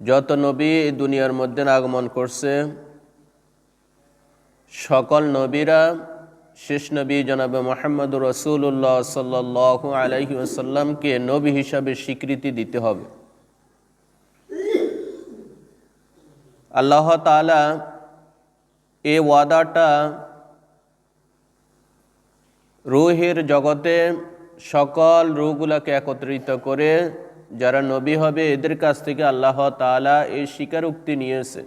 যত নবী এই দুনিয়ার মধ্যে আগমন করছে, সকল নবীরা, শেষ নবী জনাবে মোহাম্মদ রসুল্লাহ সাল্লাহ আলহি আসাল্লামকে নবী হিসাবে স্বীকৃতি দিতে হবে। আল্লাহ তালা এ ওয়াদাটা রুহের জগতে সকল রুগুলাকে একত্রিত করে যারা নবী হবে, এদের কাছ থেকে আল্লাহ তালা এই স্বীকারোক্তি নিয়েছে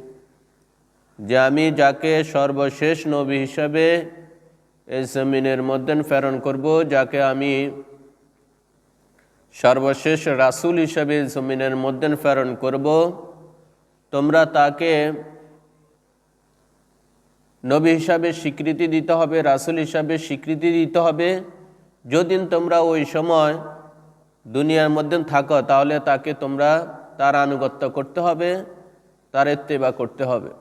যে আমি যাকে সর্বশেষ নবী হিসাবে এই জমিনের মধ্যে প্রেরণ করব, যাকে আমি সর্বশেষ রাসুল হিসাবে জমিনের মধ্যে প্রেরণ করব, তোমরা তাকে নবী হিসাবে স্বীকৃতি দিতে হবে, রাসুল হিসাবে স্বীকৃতি দিতে হবে। যদি তোমরা ওই সময় দুনিয়ার মধ্যে থাকো, তাহলে তাকে তোমরা তার আনুগত্য করতে হবে, তার এত্তেবা করতে হবে।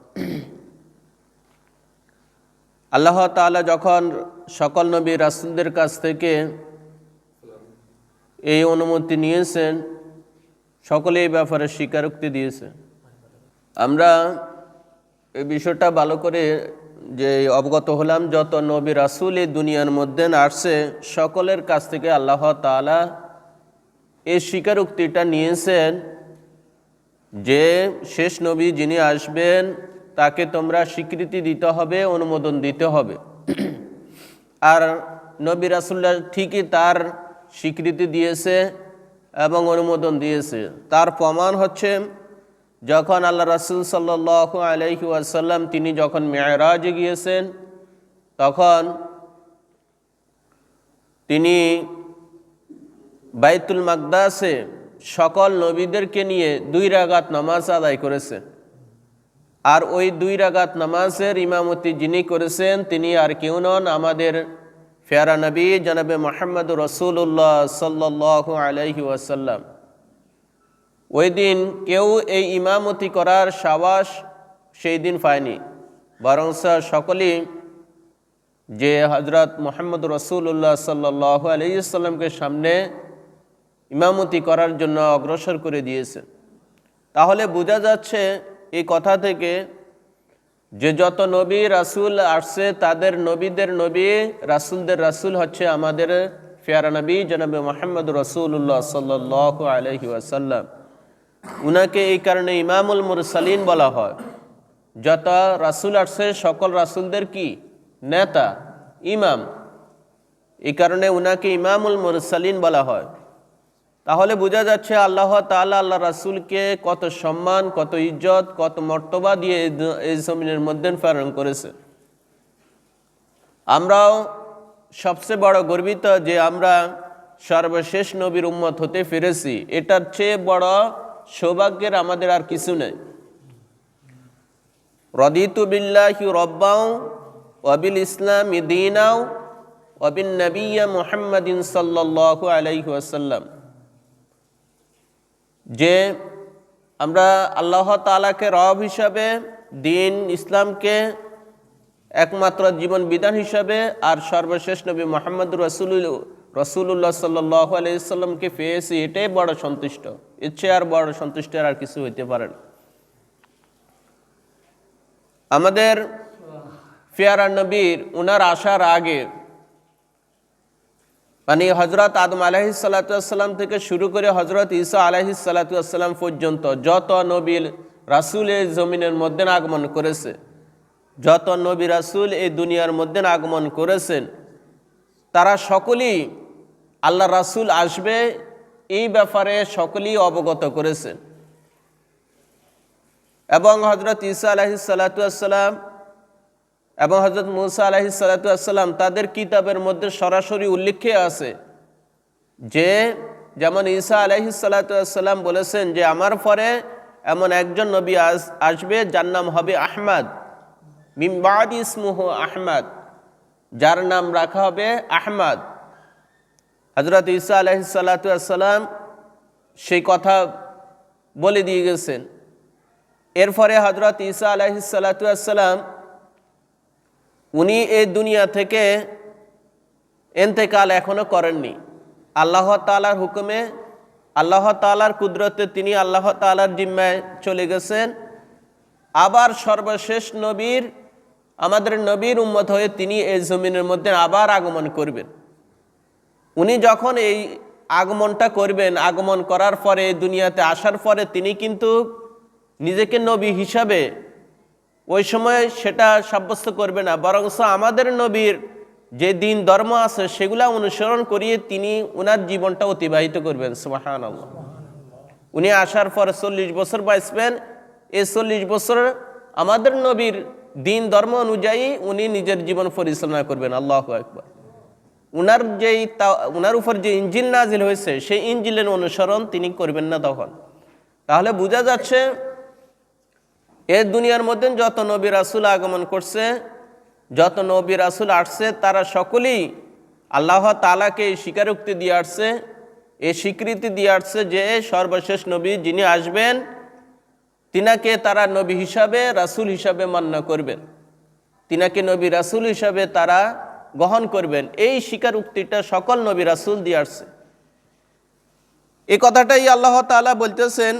আল্লাহ তালা যখন সকল নবী রাসুলদের কাছ থেকে এই অনুমতি নিয়েছেন সকলে এই ব্যাপারে স্বীকারোক্তি দিয়েছে। আমরা এই বিষয়টা ভালো করে যে অবগত হলাম, যত নবী রাসুল এই দুনিয়ার মধ্যে আসছে, সকলের কাছ থেকে আল্লাহ তালা এই স্বীকারোক্তিটা নিয়েছেন যে শেষ নবী যিনি আসবেন, তাকে তোমরা স্বীকৃতি দিতে হবে, অনুমোদন দিতে হবে। আর নবী রাসুল্লাহ ঠিকই তার স্বীকৃতি দিয়েছে এবং অনুমোদন দিয়েছে। তার প্রমাণ হচ্ছে, যখন আল্লাহ রাসুল সাল্লাহ আলহি আসাল্লাম তিনি যখন মেয়রাজে গিয়েছেন, তখন তিনি বাইতুল মাকদাসে সকল নবীদেরকে নিয়ে দুই রাগাত নামাজ আদায় করেছে। আর ওই দুই রাগাত নামাজের ইমামতি যিনি করেছেন, তিনি আর কেউ নন, আমাদের ফেয়ারা নবী জনাবে মোহাম্মদ রসুল্লাহ সাল্লাহ আলহি ওয়াসাল্লাম। ওই দিন কেউ এই ইমামতি করার সাবাস সেই দিন পায়নি। বরং সকলেই যে হজরত মোহাম্মদ রসুল্লাহ সাল্লাহ আলহিসাল্লামকে সামনে ইমামতি করার জন্য অগ্রসর করে দিয়েছে। তাহলে বোঝা যাচ্ছে এই কথা থেকে যে যত নবী রাসুল আসছে, তাদের নবীদের নবী, রাসুলদের রাসুল হচ্ছে আমাদের ফেয়ারা নবী জনাবে মোহাম্মদ রসুল্লাহ সাল্লাহ আলহি ওয়াসাল্লাম। উনাকে এই কারণে ইমামুল মুরসালিন বলা হয়। যত রাসুল আসছে, সকল রাসুলদের কি? নেতা, ইমাম। এই কারণে উনাকে ইমামুল মুরসালিন বলা হয়। তাহলে বোঝা যাচ্ছে আল্লাহ তালা আল্লাহ রাসুলকে কত সম্মান, কত ইজ্জত, কত মর্তবা দিয়ে এই জমিনের মধ্যে প্রেরণ করেছে। আমরাও সবচেয়ে বড় গর্বিত যে আমরা সর্বশেষ নবীর উম্মত হতে ফিরেছি এটার চেয়ে বড় সৌভাগ্যের আমাদের আর কিছু নেই। রদিতু বিল্লাহি রব্বাও অবিল ইসলাম ইদিনাও অবিন নবিয়া মোহাম্মদিন সাল্লাহ আলাইহি আসাল্লাম যে আমরা আল্লাহ তালাকে রব হিসাবে দিন ইসলামকে একমাত্র জীবন বিধান হিসাবে আর সর্বশেষ নবী মোহাম্মদ রসুল রসুল্লাহ সাল্লাহ আলাইসাল্লামকে পেয়েছি এটাই বড় সন্তুষ্ট। ইচ্ছে আর বড় সন্তুষ্টের আর কিছু হইতে পারে না। আমাদের ফিয়ারা নবীর উনার আসার আগে মানে হজরত আদম আলাহি সাল্লাতাম থেকে শুরু করে হজরত ঈসা আলাহি সাল্লাতাম পর্যন্ত যত নবীর রাসুল এই জমিনের মধ্যে আগমন করেছে, যত নবী রাসুল এই দুনিয়ার মধ্যে আগমন করেছেন, তারা সকলেই আল্লাহ রাসুল আসবে এই ব্যাপারে সকলেই অবগত করেছেন। এবং হজরত ঈসা আলাহি এবং হজরত মুসা আলাহি সাল্লাতাম তাদের কিতাবের মধ্যে সরাসরি উল্লেখে আছে যে, যেমন ঈসা আলাহি সাল্লাতাম বলেছেন যে, আমার পরে এমন একজন নবী আস, আসবে যার নাম হবে আহমাদ। মিমবাদ ইসমুহ আহমাদ। যার নাম রাখা হবে আহমাদ। হজরত ঈসা আলাহি সাল্লাতাম সেই কথা বলে দিয়ে গেছেন। এরপরে হজরত ঈসা আলাহি সাল্লাতাম উনি এই দুনিয়া থেকে এন্তেকাল এখনও করেননি। আল্লাহ তালার হুকুমে, আল্লাহ তালার কুদরতে তিনি আল্লাহ তালার জিম্মায় চলে গেছেন। আবার সর্বশেষ নবীর, আমাদের নবীর উম্মত হয়ে তিনি এই জমিনের মধ্যে আবার আগমন করবেন। উনি যখন এই আগমনটা করবেন, আগমন করার পরে, দুনিয়াতে আসার পরে তিনি কিন্তু নিজেকে নবী হিসাবে ওই সময় সেটা সাব্যস্ত করবে না। বরং আমাদের নবীর যে দিন ধর্ম আছে, সেগুলা অনুসরণ করিয়ে তিনি ওনার জীবনটা অতিবাহিত করবেন। সুবাহান উনি আসার পরে চল্লিশ বছর বাঁচবেন। এই চল্লিশ বছর আমাদের নবীর দিন ধর্ম অনুযায়ী উনি নিজের জীবন পরিচালনা করবেন। আল্লাহ একবার উনার যেই তা- উনার উপর যে ইঞ্জিল নাজিল হয়েছে, সেই ইঞ্জিলের অনুসরণ তিনি করবেন না তখন। তাহলে বোঝা যাচ্ছে এ দুনিয়ার মধ্যে যত নবী রাসুল আগমন করছে, যত নবী রাসুল আসছে, তারা সকলেই আল্লাহ তালাকে এই স্বীকারোক্তি দিয়ে আসছে, এ স্বীকৃতি দিয়ে আসছে যে সর্বশেষ নবী যিনি আসবেন, তিনাকে তারা নবী হিসাবে, রাসুল হিসাবে মান্য করবেন। তিনাকে নবী রাসুল হিসাবে তারা গ্রহণ করবেন। এই স্বীকারোক্তিটা সকল নবী রাসুল দিয়ে আসছে। এ কথাটাই আল্লাহ তাআলা বলতেছেন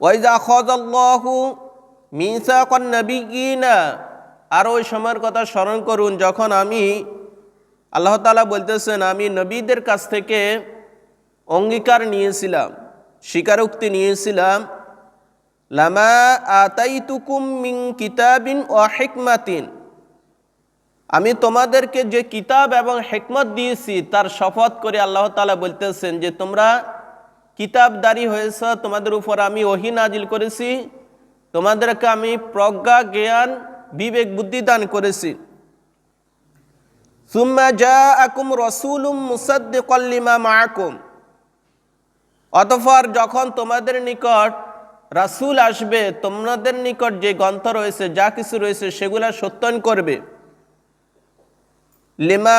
ওয়াইজা খজাল্লাহু মিসাকান নাবিয়িনা আর ওই সময়ের কথা স্মরণ করুন, যখন আমি আল্লাহ তাআলা বলতেছেন, আমি নবীদের কাছ থেকে অঙ্গীকার নিয়েছিলাম, স্বীকারোক্তি নিয়েছিলাম, লামা আতাইতুকুম মিন কিতাবিন ও হেকমাতিন। আমি তোমাদেরকে যে কিতাব এবং হেকমত দিয়েছি, তার শপথ করে আল্লাহ তাআলা বলতেছেন যে তোমরা কিতাবদারি হয়েছ, তোমাদের উপর আমি ওহি নাজিল করেছি, তোমাদেরকে আমি প্রজ্ঞা, জ্ঞান, বিবেক, বুদ্ধি দান করেছি। সুম্মা যা আকুম রসুলুম মুসাদ্দিকল্লিমা মাকুম অতঃপর যখন তোমাদের নিকট রাসুল আসবে, তোমাদের নিকট যে গ্রন্থ রয়েছে, যা কিছু রয়েছে, সেগুলা সত্যায়ন করবে। লিমা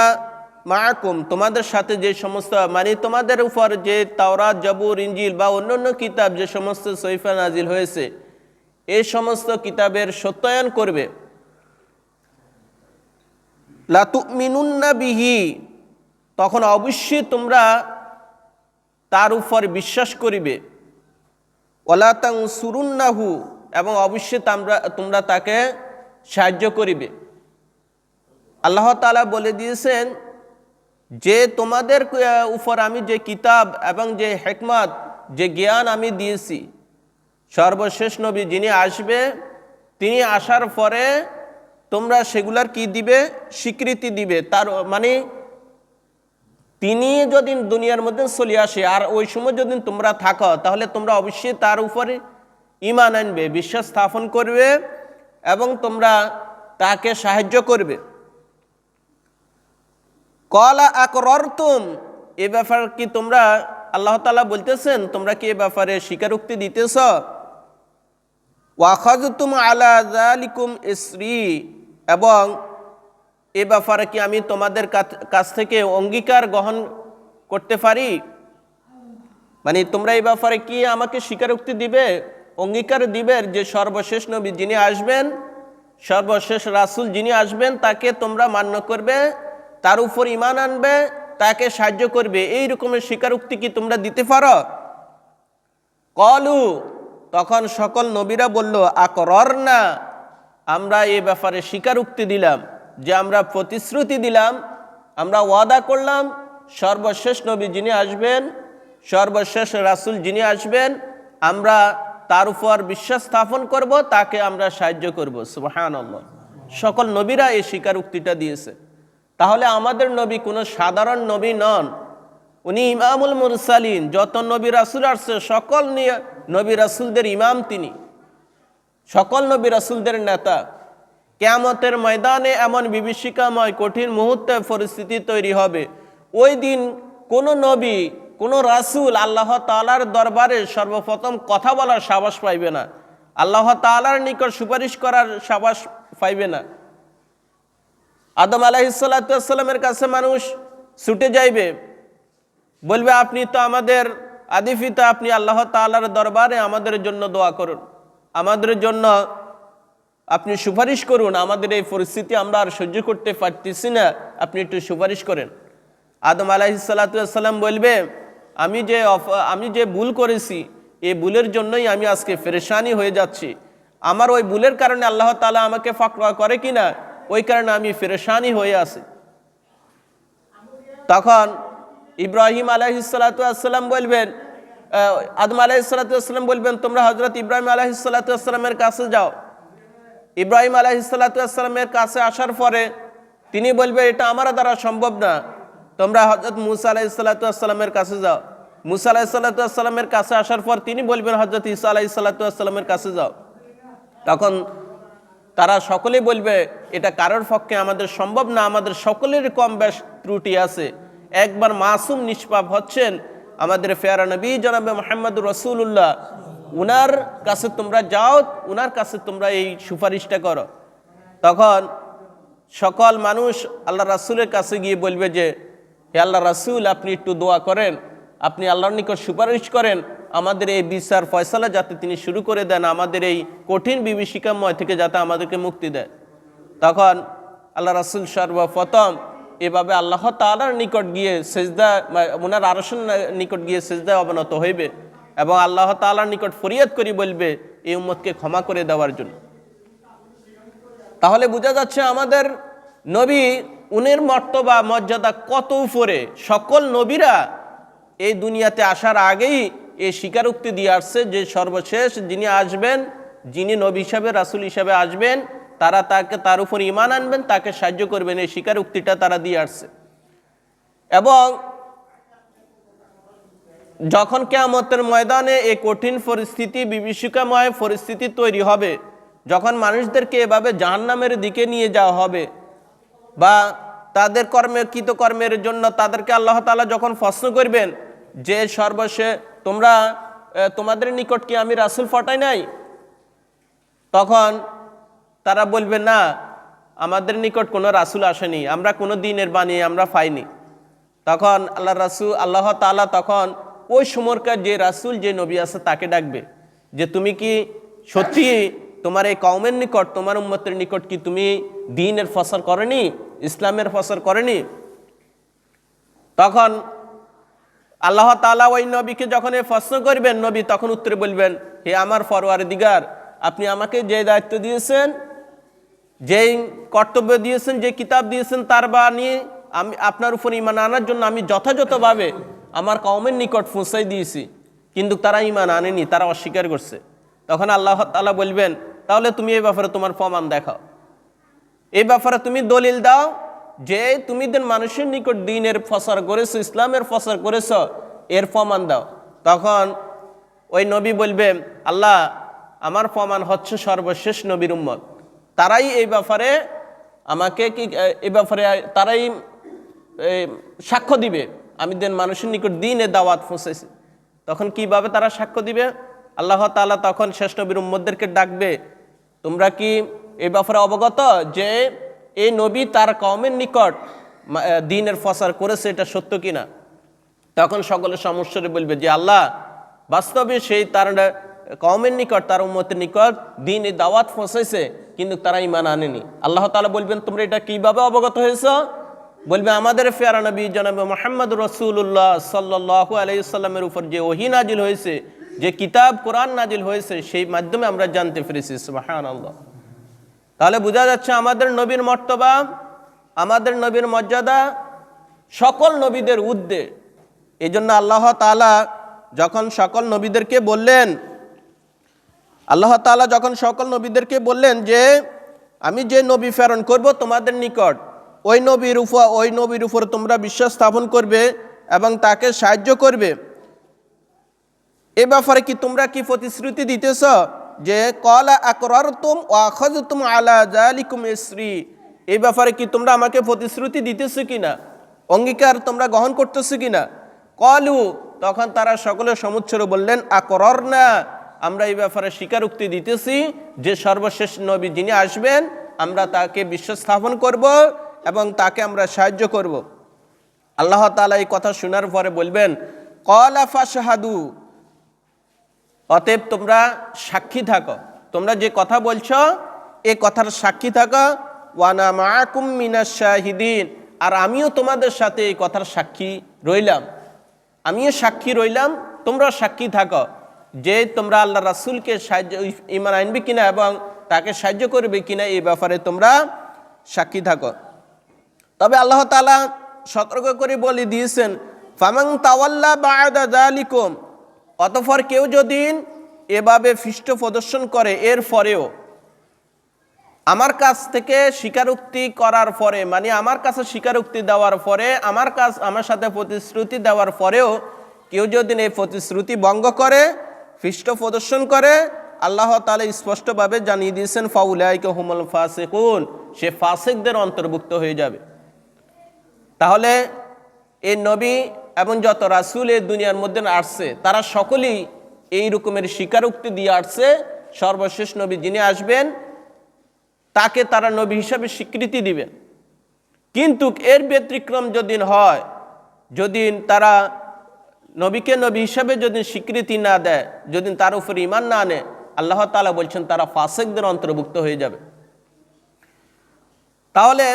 মাকুম তোমাদের সাথে যে সমস্ত মানে তোমাদের উপর যে তাওরাত, জবুর ইঞ্জিল বা অন্যান্য কিতাব যে সমস্ত সৈফা নাজিল হয়েছে এই সমস্ত কিতাবের সত্যায়ন করবে। লাতুমিনুন্না বিহি, তখন অবশ্যই তোমরা তার উপর বিশ্বাস করিবে। ওলাতাং সুরুন্নাহু এবং অবশ্যই তোমরা তোমরা তাকে সাহায্য করিবে। আল্লাহ তালা বলে দিয়েছেন যে তোমাদের উপর আমি যে কিতাব এবং যে হেকমত, যে জ্ঞান আমি দিয়েছি, সর্বশেষ নবী যিনি আসবে, তিনি আসার পরে তোমরা সেগুলার কি দিবে? স্বীকৃতি দিবে। তার মানে তিনি যদি দুনিয়ার মধ্যে চলে আসে, আর ওই সময় যদি তোমরা থাকো, তাহলে তোমরা অবশ্যই তার উপরে ইমান আনবে, বিশ্বাস স্থাপন করবে এবং তোমরা তাকে সাহায্য করবে। কলা আকরতুম এ ব্যাপার কি তোমরা আল্লাহ তালা বলতেছেন, তোমরা কি এ ব্যাপারে স্বীকারোক্তি দিতেছ? ওয়াখাজতুম আলা জালিকুম ইসরি, এবং এ ব্যাপারে কি আমি তোমাদের কাছ- থেকে অঙ্গীকার গ্রহণ করতে পারি? মানে তোমরা এই ব্যাপারে কি আমাকে স্বীকারোক্তি দিবে, অঙ্গীকার দিবে যে সর্বশেষ নবী যিনি আসবেন, সর্বশেষ রাসূল যিনি আসবেন, তাকে তোমরা মান্য করবে? তার উপর ইমান আনবে, তাকে সাহায্য করবে। এই রকমের স্বীকারোক্তি কি তোমরা দিতে পারো? কলু, তখন সকল নবীরা বলল আকরর না আমরা এ ব্যাপারে স্বীকারোক্তি দিলাম যে আমরা প্রতিশ্রুতি দিলাম, আমরা ওয়াদা করলাম, সর্বশেষ নবী যিনি আসবেন, সর্বশেষ রাসূল যিনি আসবেন, আমরা তার উপর বিশ্বাস স্থাপন করব, তাকে আমরা সাহায্য করব। সুবহান সকল নবীরা এই স্বীকারোক্তিটা দিয়েছে। তাহলে আমাদের নবী কোনো সাধারণ নবী নন। উনি ইমামুল মুরসালিন, যত নবী রাসুল আসছে, সকল নিয়ে নবী রাসুলদের ইমাম তিনি। সকল নবী রাসুলদের নেতা। কেয়ামতের ময়দানে এমন বিভীষিকাময় কঠিন মুহূর্তে পরিস্থিতি তৈরি হবে। ওই দিন কোনো নবী, কোনো রাসূল আল্লাহ তাআলার দরবারে সর্বপ্রথম কথা বলার সাবাস পাইবে না। আল্লাহ তাআলার নিকট সুপারিশ করার সাবাস পাইবে না। আদম আলাহিসাল্লামের কাছে মানুষ ছুটে যাইবে। বলবে, আপনি তো আমাদের আদিফিতা, আপনি আল্লাহ তালার দরবারে আমাদের জন্য দোয়া করুন। আমাদের জন্য আপনি সুপারিশ করুন। আমাদের এই পরিস্থিতি আমরা আর সহ্য করতে পারতেছি না। আপনি একটু সুপারিশ করেন। আদম আলাহিসাল্লাম বলবে, আমি যে আমি যে ভুল করেছি, এই ভুলের জন্যই আমি আজকে ফেরেশানি হয়ে যাচ্ছি। আমার ওই ভুলের কারণে আল্লাহ তালা আমাকে ফাঁকড়া করে কিনা? ওই কারণে আমি ফেরেশানি হয়ে আছি। তখন ইব্রাহিম আলাইসালাম বলবেন আদম আলাইসালাম বলবেন, তোমরা হজরত ইব্রাহিম আলাইসালামের কাছে যাও। ইব্রাহিম আলাইসালামের কাছে আসার পরে তিনি বলবে, এটা আমার দ্বারা সম্ভব না। তোমরা হজরত মুসা আলাইসালামের কাছে যাও। মুসা আলাইসালামের কাছে আসার পর তিনি বলবেন হজরত ইসা আলাইসালামের কাছে যাও। তখন তারা সকলেই বলবে, এটা কারোর পক্ষে আমাদের সম্ভব না, আমাদের সকলের কম বেশ ত্রুটি আছে। একবার মাসুম নিষ্পাপ হচ্ছেন আমাদের ফেয়ারা নবী জনাবে মোহাম্মদ রসুল্লাহ উনার কাছে তোমরা যাও, উনার কাছে তোমরা এই সুপারিশটা করো। তখন সকল মানুষ আল্লাহ রাসুলের কাছে গিয়ে বলবে যে, হে আল্লাহ রাসুল, আপনি একটু দোয়া করেন। আপনি আল্লাহর নিকট সুপারিশ করেন, আমাদের এই বিচার ফয়সালা যাতে তিনি শুরু করে দেন, আমাদের এই কঠিন বিভীষিকাময় থেকে যাতে আমাদেরকে মুক্তি দেয়। তখন আল্লাহ রাসুল সর্বপ্রথম এভাবে আল্লাহ তালার নিকট গিয়ে সেজদা ওনার আরসন নিকট গিয়ে সেজদা অবনত হইবে এবং আল্লাহ তালার নিকট ফরিয়াদ করি বলবে, এই উম্মতকে ক্ষমা করে দেওয়ার জন্য। তাহলে বোঝা যাচ্ছে আমাদের নবী, উনের মর্তবা, মর্যাদা কত উপরে? সকল নবীরা এই দুনিয়াতে আসার আগেই এই স্বীকারোক্তি দিয়ে আসছে যে সর্বশেষ যিনি আসবেন, যিনি নবী হিসাবে, রাসুল হিসাবে আসবেন, তারা তাকে, তার উপর ইমান আনবেন, তাকে সাহায্য করবেন। এই স্বীকারোক্তিটা তারা দিয়ে আসছে। এবং যখন কেয়ামতের ময়দানে এই কঠিন পরিস্থিতি, বিভীষিকাময় পরিস্থিতি তৈরি হবে, যখন মানুষদেরকে এভাবে জাহান্নামের দিকে নিয়ে যাওয়া হবে বা তাদের কর্মের কৃতকর্মের জন্য তাদেরকে আল্লাহ তালা যখন প্রশ্ন করবেন যে সর্বশে তোমরা তোমাদের নিকট কি আমি রাসুল ফটাই নাই? তখন তারা বলবে, না, আমাদের নিকট কোনো রাসুল আসেনি, আমরা কোনো দিনের বাণী আমরা পাইনি। তখন আল্লাহ রাসুল, আল্লাহ তাআলা তখন ওই সময়কার যে রাসুল, যে নবী আছে, তাকে ডাকবে যে, তুমি কি সত্যি তোমার এই কওমের নিকট, তোমার উম্মতের নিকট কি তুমি দিনের ফসল করেনি, ইসলামের ফসল করেনি? তখন আল্লাহ তাআলা ওই নবীকে যখন এই প্রশ্ন করবেন, নবী তখন উত্তরে বলবেন, হে আমার ফরওয়ার দিগার, আপনি আমাকে যে দায়িত্ব দিয়েছেন, যেই কর্তব্য দিয়েছেন, যে কিতাব দিয়েছেন, তার বাণী আমি আপনার উপর ইমান আনার জন্য আমি যথাযথভাবে আমার কওমের নিকট পৌঁছাই দিয়েছি। কিন্তু তারা ইমান আনেনি, তারা অস্বীকার করছে। তখন আল্লাহ তাআলা বলবেন, তাহলে তুমি এই ব্যাপারে তোমার প্রমাণ দেখাও। এই ব্যাপারে তুমি দলিল দাও যে তুমি দেন মানুষের নিকট দিনের ফসর করেছ, ইসলামের ফসর করেছ, এর প্রমাণ দাও। তখন ওই নবী বলবে, আল্লাহ, আমার প্রমাণ হচ্ছে সর্বশেষ নবীর উম্মত। তারাই এই ব্যাপারে আমাকে কি এই ব্যাপারে তারাই সাক্ষ্য দিবে। আমি দেন মানুষের নিকট দিনে দাওয়াত পৌঁছেছি, তখন কীভাবে তারা সাক্ষ্য দিবে? আল্লাহ তাআলা তখন শেষ নবীর উম্মদদেরকে ডাকবে, তোমরা কি এই ব্যাপারে অবগত যে এই নবী তার কওমের নিকট দিনের ফসার করেছে, এটা সত্য কিনা? তখন সকলে সমস্যারে বলবে যে, আল্লাহ, বাস্তবে সেই তার কওমের নিকট, তার উম্মতের নিকট দিন দাওয়াত ফসাইছে, কিন্তু তারা ইমান আনেনি। আল্লাহ তাআলা বলবেন, তোমরা এটা কীভাবে অবগত হয়েছ? বলবে, আমাদের ফেয়ারা নবী জনাবে মোহাম্মদ রসুল্লাহ সাল্লাহ আলাইসাল্লামের উপর যে ওহি নাজিল হয়েছে, যে কিতাব কোরআন নাজিল হয়েছে, সেই মাধ্যমে আমরা জানতে পেরেছি সুবাহান আল্লাহ তাহলে বোঝা যাচ্ছে আমাদের নবীর মর্তবা, আমাদের নবীর মর্যাদা, সকল নবীদের উদ্দে এই জন্য আল্লাহ তাআলা যখন সকল নবীদেরকে বললেন, আল্লাহ তাআলা যখন সকল নবীদেরকে বললেন যে, আমি যে নবী প্রেরণ করব তোমাদের নিকট, ওই নবীর উপর, ওই নবীর উপর তোমরা বিশ্বাস স্থাপন করবে এবং তাকে সাহায্য করবে। এ ব্যাপারে কি তোমরা কি প্রতিশ্রুতি দিতেছ? যে কলা আকরার তুম ও আখজ তুম আলা জালিকুম ইসরি। এই ব্যাপারে কি তোমরা আমাকে প্রতিশ্রুতি দিতেছো কিনা? অঙ্গীকার তোমরা গ্রহণ করতেছো কিনা? কলু, তখন তারা সকলে সমুচ্ছরে বললেন আকরর না আমরা এই ব্যাপারে স্বীকারোক্তি দিতেছি যে সর্বশেষ নবী যিনি আসবেন, আমরা তাকে বিশ্বাস স্থাপন করব এবং তাকে আমরা সাহায্য করব। আল্লাহ তাআলা এই কথা শোনার পরে বলবেন, কলা ফাশহাদু অতএব তোমরা সাক্ষী থাকো। তোমরা যে কথা বলছো, এ কথার সাক্ষী থাকো। ওয়ানা মাকুম মিনাস শাহিদিন। আর আমিও তোমাদের সাথে এই কথার সাক্ষী রইলাম। আমিও সাক্ষী রইলাম তোমরা সাক্ষী থাকো। যে তোমরা আল্লাহ রাসুলকে সাহায্য ইমান আনবে কিনা এবং তাকে সাহায্য করবে কিনা এই ব্যাপারে তোমরা সাক্ষী থাকো। তবে আল্লাহ তালা সতর্ক করে বলে দিয়েছেন ফামাং তাওয়াল্লা বায়দা জালিকুম অতফর কেউ যদি এভাবে ফিষ্ট প্রদর্শন করে, এর পরেও আমার কাছ থেকে স্বীকারোক্তি করার পরে মানে আমার কাছে স্বীকারোক্তি দেওয়ার পরে, আমার কাছ, আমার সাথে প্রতিশ্রুতি দেওয়ার পরেও কেউ যদি এই প্রতিশ্রুতি ভঙ্গ করে, ফিষ্ট প্রদর্শন করে, আল্লাহ তালা স্পষ্টভাবে জানিয়ে দিয়েছেন, ফাউলাইকে হুমল ফাসেকুন, সে ফাসেকদের অন্তর্ভুক্ত হয়ে যাবে। তাহলে এই নবী এবং যত রাসুল এই দুনিয়ার মধ্যে আসছে, তারা সকলেই এই রকমের স্বীকারোক্তি দিয়ে আসছে, সর্বশেষ নবী যিনি আসবেন, তাকে তারা নবী হিসাবে স্বীকৃতি দিবেন। কিন্তু এর ব্যতিক্রম যদি হয় যদি তারা নবীকে নবী হিসাবে যদি স্বীকৃতি না দেয় যদি তার উপর ইমান না আনে, আল্লাহ তালা বলছেন তারা ফাসেকদের অন্তর্ভুক্ত হয়ে যাবে। তাহলে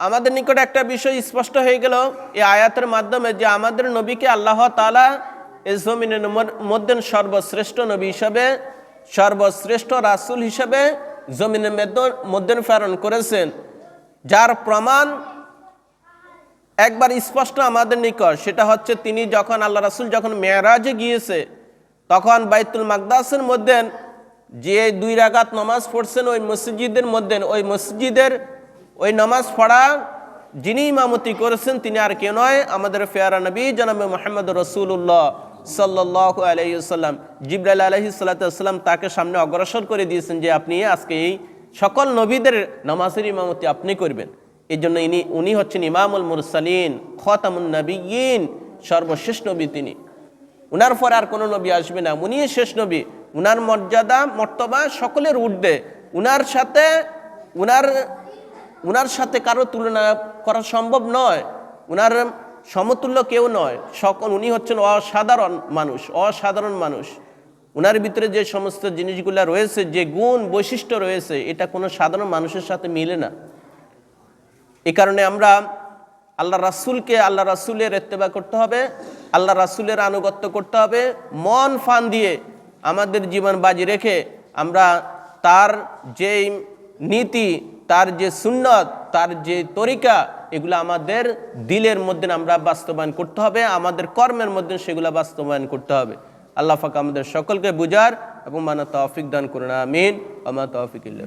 আমাদের নিকট একটা বিষয় স্পষ্ট হয়ে গেল এই আয়াতের মাধ্যমে যে আমাদের নবীকে আল্লাহ তালা এই জমিনের মধ্যে সর্বশ্রেষ্ঠ নবী হিসাবে, সর্বশ্রেষ্ঠ রাসূল হিসাবে জমিনের মধ্যে প্রেরণ করেছেন। যার প্রমাণ একবার স্পষ্ট আমাদের নিকট, সেটা হচ্ছে তিনি যখন আল্লাহ রাসূল যখন মেয়ারাজে গিয়েছে, তখন বাইতুল মাকদাসের মধ্যে যে দুই রাগাত নমাজ পড়ছেন ওই মসজিদের মধ্যে, ওই মসজিদের ওই নামাজ পড়া যিনি ইমামতি করেছেন, তিনি আর কেউ নয়, আমাদের ফেয়ারা নবী জনাবে মোহাম্মদ রসুল্লাহ সাল্লাহ আলহিসাল্লাম জিব্রাইল আলহি সাল্লাম তাকে সামনে অগ্রসর করে দিয়েছেন যে, আপনি আজকে এই সকল নবীদের নামাজের ইমামতি আপনি করবেন। এই জন্য ইনি, উনি হচ্ছেন ইমামুল মুরসালিন, খতামুন নবীন সর্বশেষ নবী তিনি। উনার পরে আর কোনো নবী আসবে না। উনি শেষ নবী। উনার মর্যাদা, মর্তবা সকলের ঊর্ধ্বে। উনার সাথে, উনার উনার সাথে কারও তুলনা করা সম্ভব নয়। উনার সমতুল্য কেউ নয়। সকল উনি হচ্ছেন অসাধারণ মানুষ অসাধারণ মানুষ। উনার ভিতরে যে সমস্ত জিনিসগুলো রয়েছে, যে গুণ বৈশিষ্ট্য রয়েছে, এটা কোনো সাধারণ মানুষের সাথে মিলে না। এই কারণে আমরা আল্লাহ রাসূলকে আল্লাহ রাসূলের এত্তেবা করতে হবে, আল্লাহ রাসূলের আনুগত্য করতে হবে, মন ফান দিয়ে আমাদের জীবন বাজি রেখে আমরা তার যে নীতি, তার যে সুন্নত, তার যে তরিকা, এগুলো আমাদের দিলের মধ্যে আমরা বাস্তবায়ন করতে হবে, আমাদের কর্মের মধ্যে সেগুলো বাস্তবায়ন করতে হবে। আল্লাহ ফাঁকা আমাদের সকলকে বুঝার এবং মানা তৌফিক দান করুন, আমিন। আমা তৌফিক ইল্লা